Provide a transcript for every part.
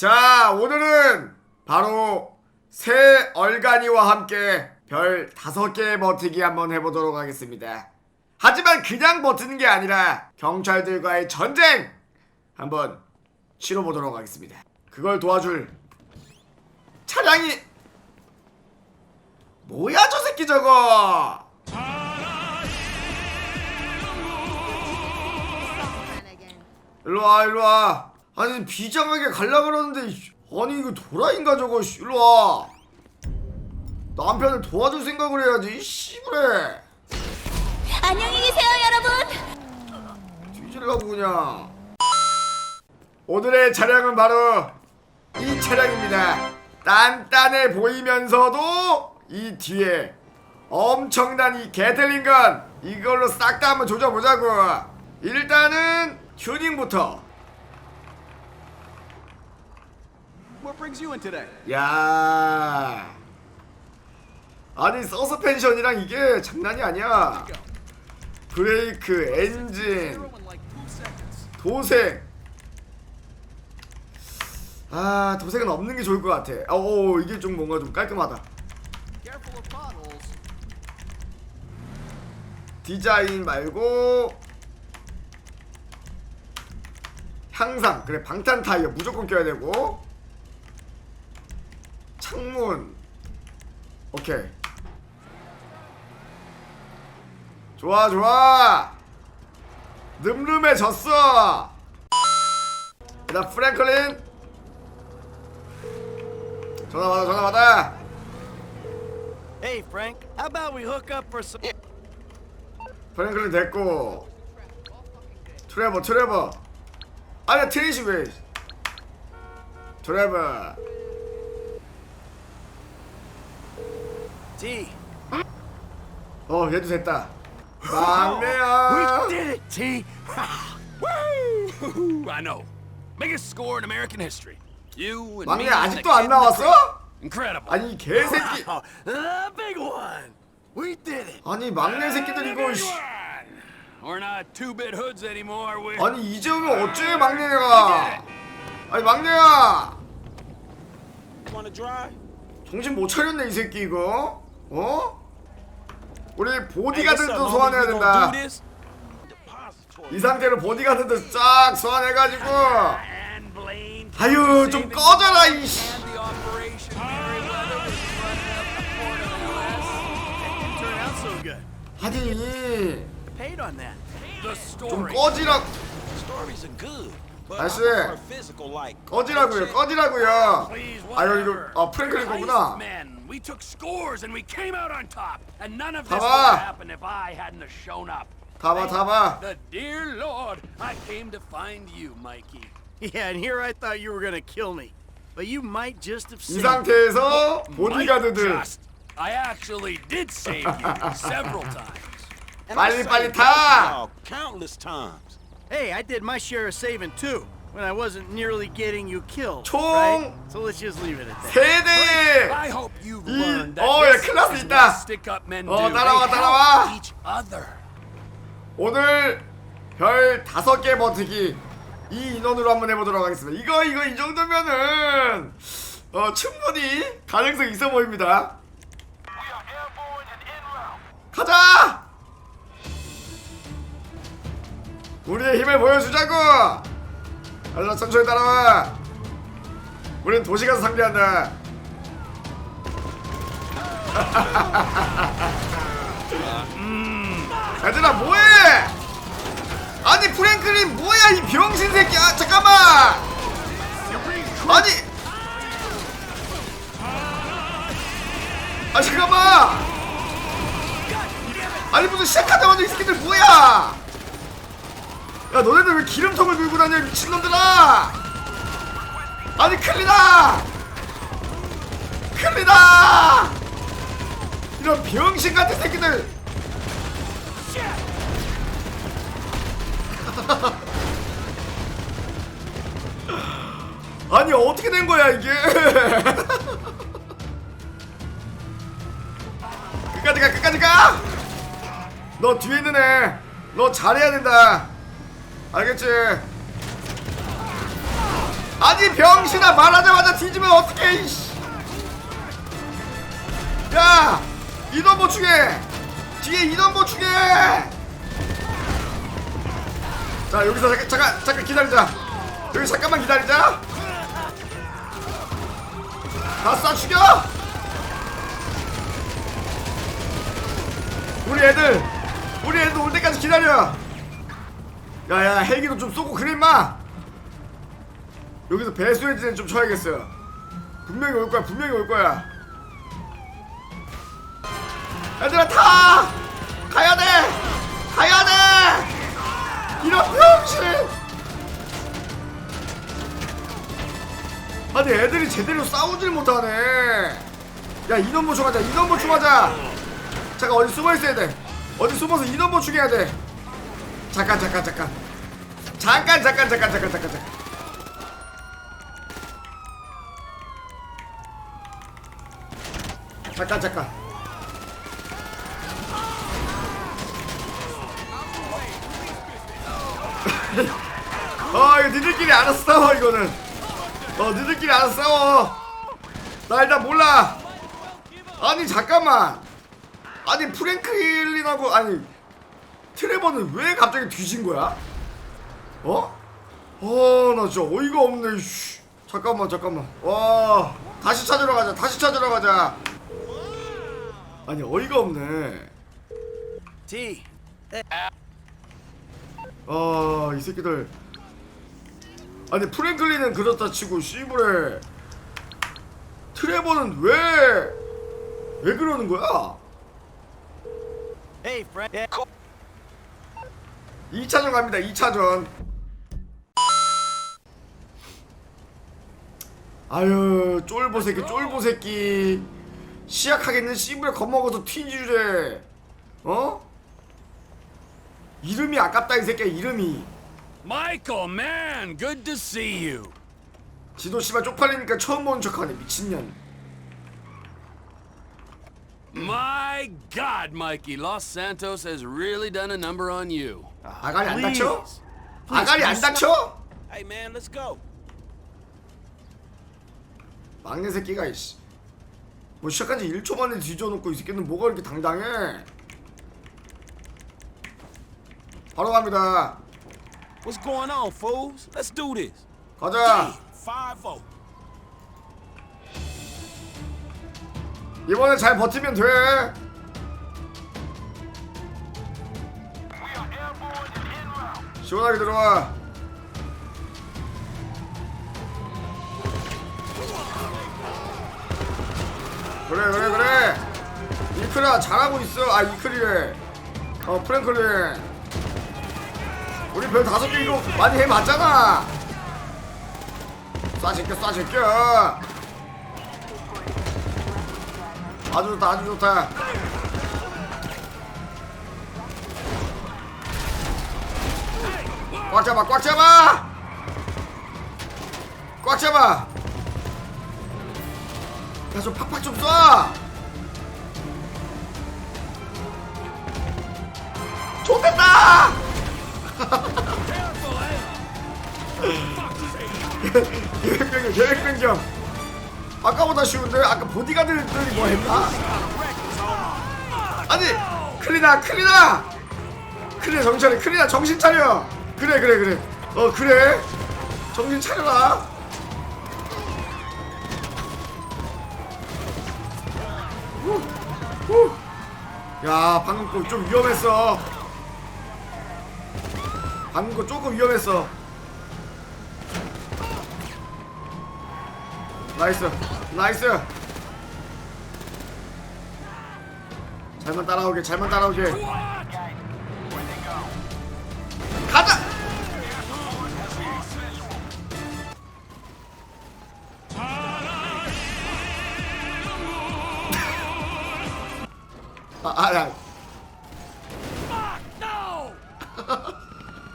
자, 오늘은 바로 새 얼간이와 함께 별 다섯 개 버티기 한번 해보도록 하겠습니다. 하지만 그냥 버티는 게 아니라 경찰들과의 전쟁 한번 치러보도록 하겠습니다. 그걸 도와줄 차량이 뭐야 저 새끼 저거 일로와 일로와 아니 비장하게 갈라 그러는데 이- 아니 이거 도라인가 저거 씨, 일로 와. 남편을 도와줄 생각을 해야지 이 씨부래 안녕히 계세요, 여러분. 뒤질라고 그냥. 오늘의 차량은 바로 이 차량입니다. 단단해 보이면서도 이 뒤에 엄청난 이 게틀링건 이걸로 싹 다 한번 조져보자고. 일단은 튜닝부터 brings you in today? 야 아니 서스펜션이랑 이게 장난이 아니야 브레이크 엔진. 도색 아 도색은 없는 게 좋을 것 같아 어 이게 좀 뭔가 좀 깔끔하다. 디자인 말고 향상 그래 방탄 타이어 무조건 껴야 되고 창문. 오케이. 좋아 좋아. 늠름해 졌어. 나 프랭클린. 전화 받아 전화 받아. Hey, Frank, how about we hook up for some. 프랭클린 됐고. 트레버 트레버. 아니야 트레이시 왜 트레버 T. 어 얘도 됐다 막내야 We did it, T. Woo! I know. Biggest score in American history. You and 막내 me and the 아직도 안 kid in the crib. 나왔어? Incredible. 아니 이 개새끼 Oh, the big one. We did it. 아니 막내 새끼들 이거 씨. We're not two-bit hoods anymore. We're 아니 이제 오면 어째 막내가 아니 막내야 Wanna drive? 정신 못 차렸네 이 새끼 이거 어? 우리 보디가드도? 소환해야 된다. 이 상태로 보디가드도 쫙 소환해가지고. 아유 좀 꺼져라 이씨. The 좀. 꺼지라 are good, but I 아저씨. prefer physical like. 꺼지라고요 꺼지라고요 Please, 아유 이거 whatever. 아 프랭클린 거구나 Men, we took scores and we came out on top. And none of this 봐봐. would have happened if I hadn't have shown up. 다봐 다봐 The dear Lord, I came to find you, Mikey. Yeah, and here I thought you were gonna kill me, but you might just have 이 saved me. 상태에서 Might 보디가드들 just. I actually did save you several times. And I 빨리 saved 빨리 both 타 of y'all Countless times. Hey, I did my share of saving too, when I wasn't nearly getting you killed. 총 Right? So let's just leave it at that. 세대 I hope you've 이- learned that 어, 야, this is 있다. what stick-up men do. 어, They 따라와, 따라와. each other. 오늘 별 다섯 개 버티기 이 인원으로 한번 해보도록 하겠습니다. 이거 이거 이 정도면은 어 충분히 가능성 있어 보입니다. 가자! 우리의 힘을 보여주자고! 아자 천천히 따라와. 우린 도시 가서 상대한다. 얘들아 뭐해? 아니 프랭클린 뭐야 이 병신 새끼 아 잠깐만 아니 아 잠깐만 아니 무슨 시작하자마자 이 새끼들 뭐야 야 너네들 왜 기름통을 들고 다녀 미친놈들아 아니 큰일이다 큰일이다 이런 병신 같은 새끼들 아니 어떻게 된 거야 이게? 끝까지 가 끝까지 가! 너 뒤에 있는 애, 너 잘해야 된다. 알겠지? 아니 병신아 말하자마자 뒤지면 어떡해 이씨. 야 인원 보충해 뒤에 인원 보충해 자 여기서 잠깐 잠깐 잠깐 기다리자. 여기 잠깐만 기다리자. 다쏴 죽여? 우리 애들 우리 애들 올 때까지 기다려 야야 헬기도 좀 쏘고 그래 임마. 여기서 배수 엔진을 좀 쳐야겠어요. 분명히 올 거야 분명히 올 거야. 얘들아 타! 가야 돼! 가야 돼! 이런 병신! 아니 애들이 제대로 싸우질 못하네. 야 인원 보충하자 인원 보충하자. 잠깐 어디 숨어 있어야 돼. 어디 숨어서 인원 보충해야 돼 잠깐 잠깐 잠깐. 잠깐 잠깐 잠깐 잠깐 잠깐 잠깐. 잠깐 잠깐. 어 이거 니들끼리 알아서 싸워 이거는. 어 니들끼리 알아서 싸워. 나 일단 몰라. 아니 잠깐만. 아니 프랭클린하고 아니 트레버는 왜 갑자기 뒤진 거야? 어? 어, 나 진짜 어이가 없네. 씨. 잠깐만, 잠깐만. 와, 다시 찾으러 가자. 다시 찾으러 가자. 아니, 어이가 없네. T. 아, 이 새끼들. 아니, 프랭클린은 그렇다 치고, 씨부레. 트레버는 왜, 왜 그러는 거야? Hey, friend. Yeah. 2차전 갑니다. 2차전. 아유 쫄보 새끼 쫄보 새끼 시약하겠는 씨부레 겁먹어서 튀주래 어? 이름이 아깝다 이 새끼야 이름이 Michael, man, good to see you. 지도 씨발 쪽팔리니까 처음 보는 척하네 미친년 My God, Mikey, Los Santos has really done a number on you. 아가리 안. 다쳐? 아가리 안 다쳐? Hey, man, let's go. 막내 새끼가 이씨 뭐 시작한 지 1초 만에 뒤져놓고 이 새끼는 뭐가 이렇게 당당해 바로 갑니다 What's going on, fools? Let's do this. 가자. 이번에 잘 버티면 돼. 시원하게 들어와. 그래 그래 그래. 이크라 잘하고 있어. 아 이크리래. 어 프랭클린. 우리 별 다섯 개 이거 많이 해봤잖아. 쏴 제껴 쏴 제껴. 아주 좋다 아주 좋다 꽉 잡아 꽉 잡아! 꽉 잡아! 야 좀 팍팍 좀 쏴! 좋겠다! 계획 변경 계획 변경 아까보다 쉬운데 아까 보디가드들이 뭐 했나? 아니 클리나 클리나! 클리나 정신 차려 클리나 정신 차려 그래 그래 그래. 어 그래. 정신 차려라. 후, 후. 야 방금 거 좀 위험했어. 방금 거 조금 위험했어. 나이스 나이스. 잘만 따라오게 잘만 따라오게 아아야 No!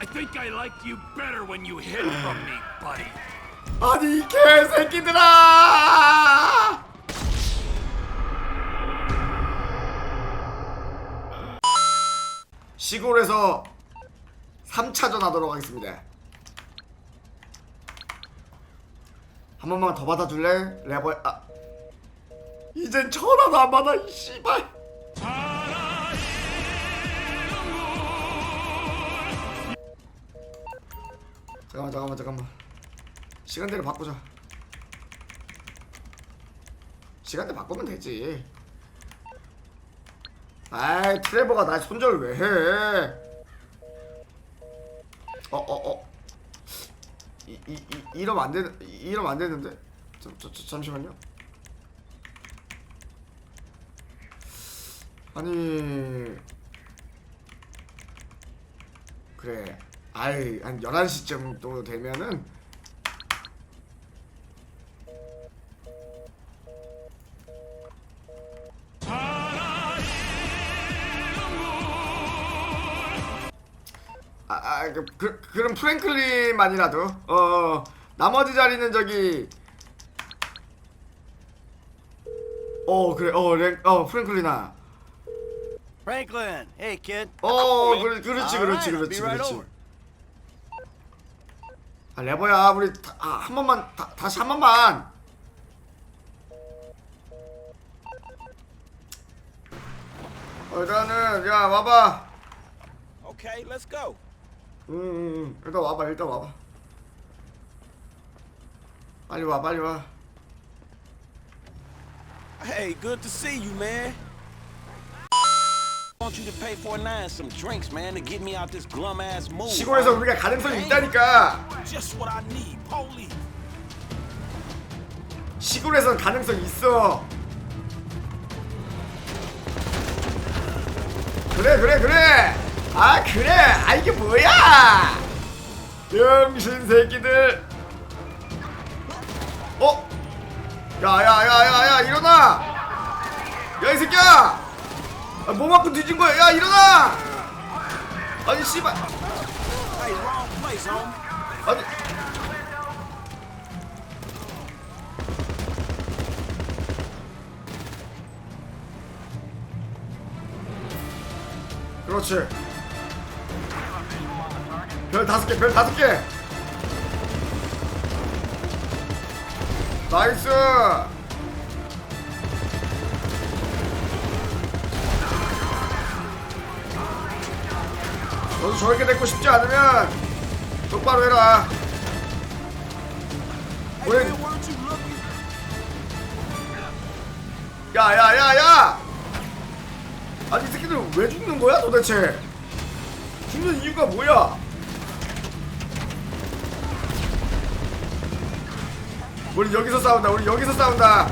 I think I liked you better when you hid from me, buddy. 아니 이 개새끼들아 시골에서 3차전 하도록 하겠습니다 한 번만 더 받아줄래? 레버 아 이젠 전화도 안 받아 이 씨발 잠깐만 잠깐만 잠깐만. 시간대를 바꾸자. 시간대 바꾸면 되지. 아이 트레버가 날 손절을 왜해? 어어어. 이, 이, 이, 이러면 안 되는 이러면 안 되는데. 저, 저, 저, 잠시만요. 아니. 그래 아이 한 11시쯤 또 되면은 아, 아 그, 그, 그럼 프랭클린만이라도 어 나머지 자리는 저기 어 그래 어랭어 프랭클린아 Franklin, hey kid. 어 그래 그렇지 그렇지 그렇지 그렇지. 아 레버야 우리 다, 아, 한 번만 다, 다시 한 번만 어, 일단은 야 와봐 let's go. 응, 응, 응. 일단 와봐 일단 와봐 빨리 와 빨리 와 Hey, good to see you, man. 시골에서 우리가 가능성이 있다니까. 시골에선 가능성 있어. 그래 그래 그래. 아 그래. 아 이게 뭐야? 병신 새끼들. 어? 야야야야야 일어나. 야 이 새끼야 아, 뭐 맞고 뒤진 거야. 야 일어나! 아니 씨발. 아니. 그렇지. 별 다섯 개 별 다섯 개. 나이스 너도 저렇게 됐고 싶지 않으면 똑바로 해라. looking? 야야야야! 아니 이 새끼들 왜 죽는 거야 도대체? 죽는 이유가 뭐야? 우리 여기서 싸운다 우리 여기서 싸운다.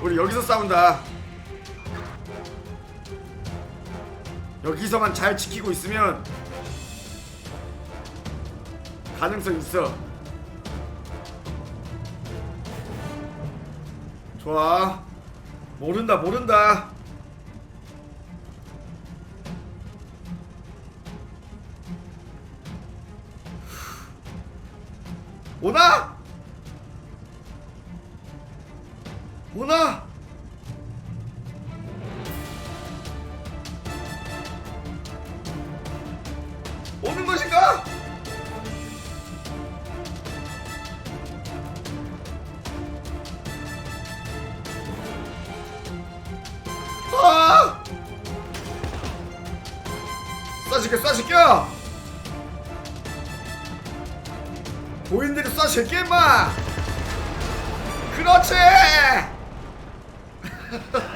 우리 여기서 싸운다 여기서만 잘 지키고 있으면 가능성 있어 좋아 모른다 모른다 오나? 오나? 것인가? 아! 쏴시켜 쏴시켜 보인 대로 쏴시켜 임마 그렇지!